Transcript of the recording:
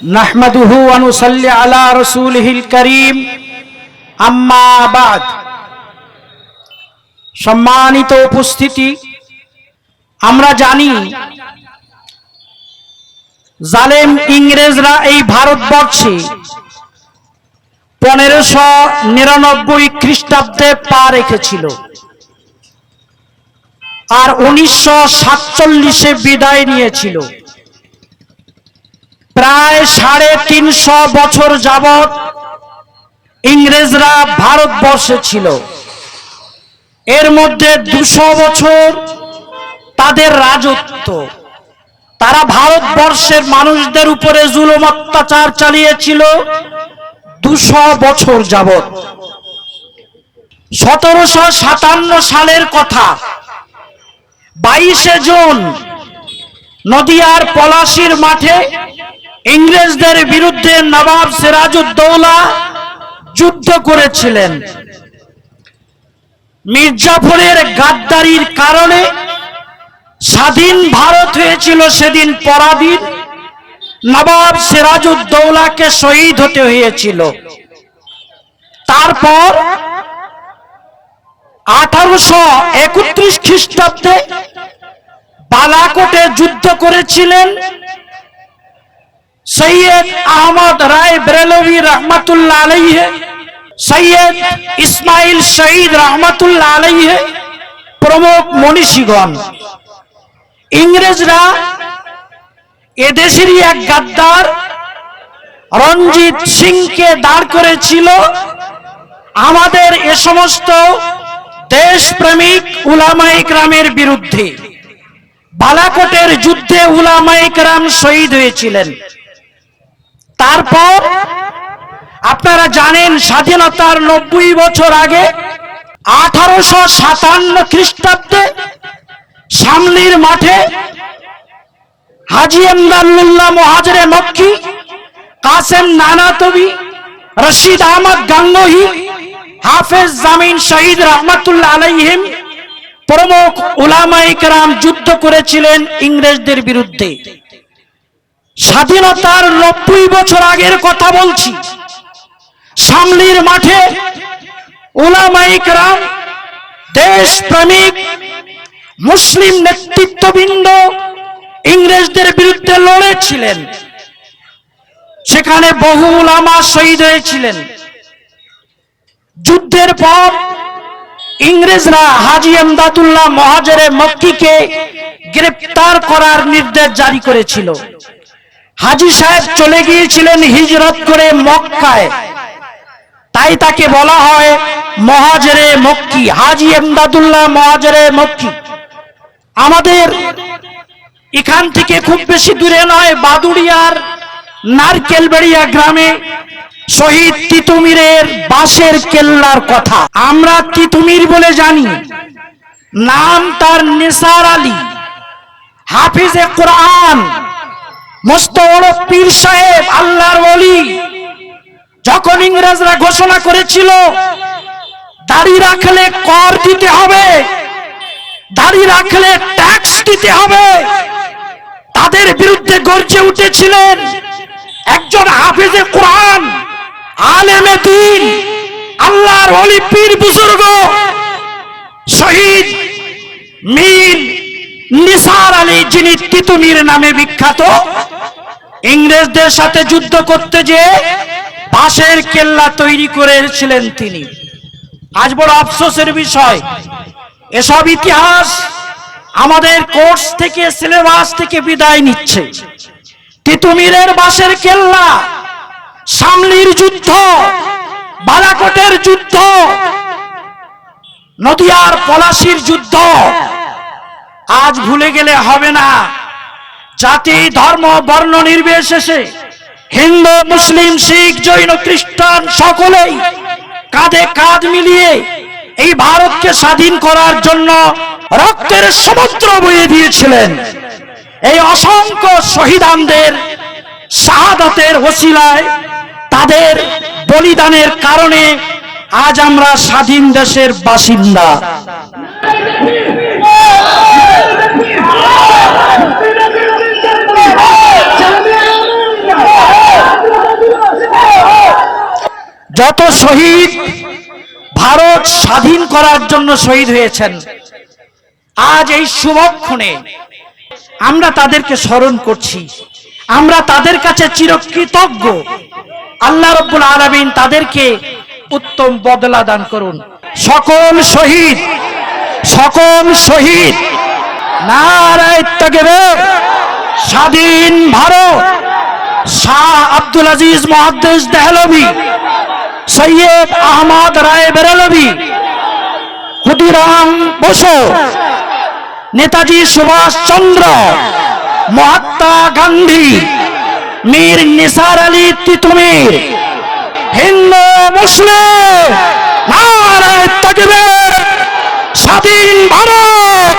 نحمده ونصلي على رسوله الكريم আম্মা বাদ সম্মানিত উপস্থিতি আমরা জানি জালেম ইংরেজরা এই ভারতবর্ষে পনেরোশো নিরানব্বই খ্রিস্টাব্দে পা রেখেছিল আর উনিশশো সাতচল্লিশে বিদায় নিয়েছিল প্রায় সাড়ে তিনশো বছর যাবৎ ইংরেজরা ভারতবর্ষে ছিল। এর মধ্যে দুশো বছর তাদের রাজত্ব। তারা ভারতবর্ষের মানুষদের উপরে জুলুম অত্যাচার চালিয়েছিল দুশো বছর যাবৎ। সতেরোশো সাতান্ন সালের কথা, বাইশে জুন নদিয়ার পলাশির মাঠে ইংরেজদের বিরুদ্ধে নবাব সিরাজউদ্দৌলা যুদ্ধ করেছিলেন। মির্জাফরের গাদ্দারির কারণে স্বাধীন ভারত হয়েছিল সেদিন পরাধীন। নবাব সিরাজউদ্দৌলাকে শহীদ হতে হয়েছিল। তারপর আঠারোশো একত্রিশ খ্রিস্টাব্দে বালাকোটে যুদ্ধ করেছিলেন। সৈয়দ আহমদ রায় বেরেলভি রহমতুল্লাহ আলাইহে, সৈয়দ ইসমাইল শহীদ রহমতুল্লাহ আলাইহে, প্রমুখ মনীষীগণ। ইংরেজরা এদেশেরই এক গাদ্দার রঞ্জিত সিংকে দাঁড় করেছিল। আমাদের এ সমস্ত দেশপ্রেমিক উলামাইক রামের বিরুদ্ধে, বালাকোটের যুদ্ধে উলামাইক রাম শহীদ হয়েছিলেন। তারপর আপনারা জানেন স্বাধীনতার নব্বই বছর আগে আঠারোশো সাতান্ন খ্রিস্টাব্দে সামলির মাঠে হাজি আমদাল্লাহ মহাজরে মক্কি কাসেম নানাতবি, রশিদ আহমদ গাঙ্গোহি, হাফেজ জামিন শহীদ রহমতুল্লাহ আলাইহিম প্রমুখ উলামাই কেরাম যুদ্ধ করেছিলেন ইংরেজদের বিরুদ্ধে। স্বাধীনতার নব্বই বছর আগের কথা বলছি। সামলির মাঠে উলামাইক রাম দেশ প্রেমিক মুসলিম নেতৃত্ববৃন্দ ইংরেজদের বিরুদ্ধে লড়েছিলেন। সেখানে বহু উলামা শহীদ হয়েছিলেন। যুদ্ধের পর ইংরেজরা হাজি আমদাদুল্লাহ মহাজরে মক্কিকে গ্রেপ্তার করার নির্দেশ জারি করেছিল। হাজি সাহেব চলে গিয়েছিলেন হিজরত করে মক্কায়। তাই তাকে বলা হয় মহাজরে মক্কি, হাজি এমদাদুল্লাহ মহাজরে মক্কি। আমাদের এখান থেকে খুব বেশি দূরে নয়, বাদুড়িয়ার নারকেলবেড়িয়া গ্রামে শহীদ তিতুমিরের বাঁশের কেল্লার কথা। আমরা তিতুমির বলে জানি, নাম তার নেসার আলী, হাফিজে কোরআন। মস্ত বড় পীর সাহেব, আল্লাহর ওলি। যখন ইংরেজরা ঘোষণা করেছিল, দাড়ি রাখলে কর দিতে হবে, দাড়ি রাখলে ট্যাক্স দিতে হবে, তাদের বিরুদ্ধে গর্জে উঠেছিলেন একজন হাফিজে কোরআন, আলেমে দিন, আল্লাহর অলি পীর বুজুর্গ, শহীদ মীর নিসার আলী, যিনি তিতুমির নামে বিখ্যাত, ইংরেজদের সাথে যুদ্ধ করতে যে বাঁশের কেল্লা তৈরি করেছিলেন তিনি। আজ বড় আফসোসের বিষয়, এসব ইতিহাস আমাদের কোর্স থেকে, সিলেবাস থেকে বিদায় নিচ্ছে। তিতুমিরের বাঁশের কেল্লা সামলির যুদ্ধ, বালাকোটের যুদ্ধ, নদিয়ার পলাশির যুদ্ধ আজ ভুলে গেলে হবে না। জাতি, ধর্ম, বর্ণ নির্বিশেষে হিন্দু, মুসলিম, শিখ, জৈন, খ্রিস্টান সকলেই কাঁধে কাঁধ মিলিয়ে এই ভারতকে স্বাধীন করার জন্য রক্তের সমুদ্র বইয়ে দিয়েছিলেন। এই অসংখ্য শহীদানদের শাহাদাতের ওসিলায় তাদের বলিদানের কারণে আজ আমরা স্বাধীন দেশের বাসিন্দা। যত শহীদ ভারত স্বাধীন করার জন্য শহীদ হয়েছেন, আজ এই শুভক্ষণে আমরা তাদেরকে স্মরণ করছি। আমরা তাদের কাছে চিরকৃতজ্ঞ। আল্লাহ রব্বুল আলমিন তাদেরকে উত্তম বদলা দান করুন। সকল শহীদ সকল শহীদ, নারায় স্বাধীন ভারত, শাহ আব্দুল আজিজ মহাদ্দেশ দেহলভি। সৈয়দ আহমদ রায় বেরলভি ক্ষুদিরাম বসু। নেতাজি সুভাষ চন্দ্র। মহাত্মা গান্ধী। মীর নিসার আলী তিতুমির। হিন্দু, মুসলিম স্বাধীন ভারত।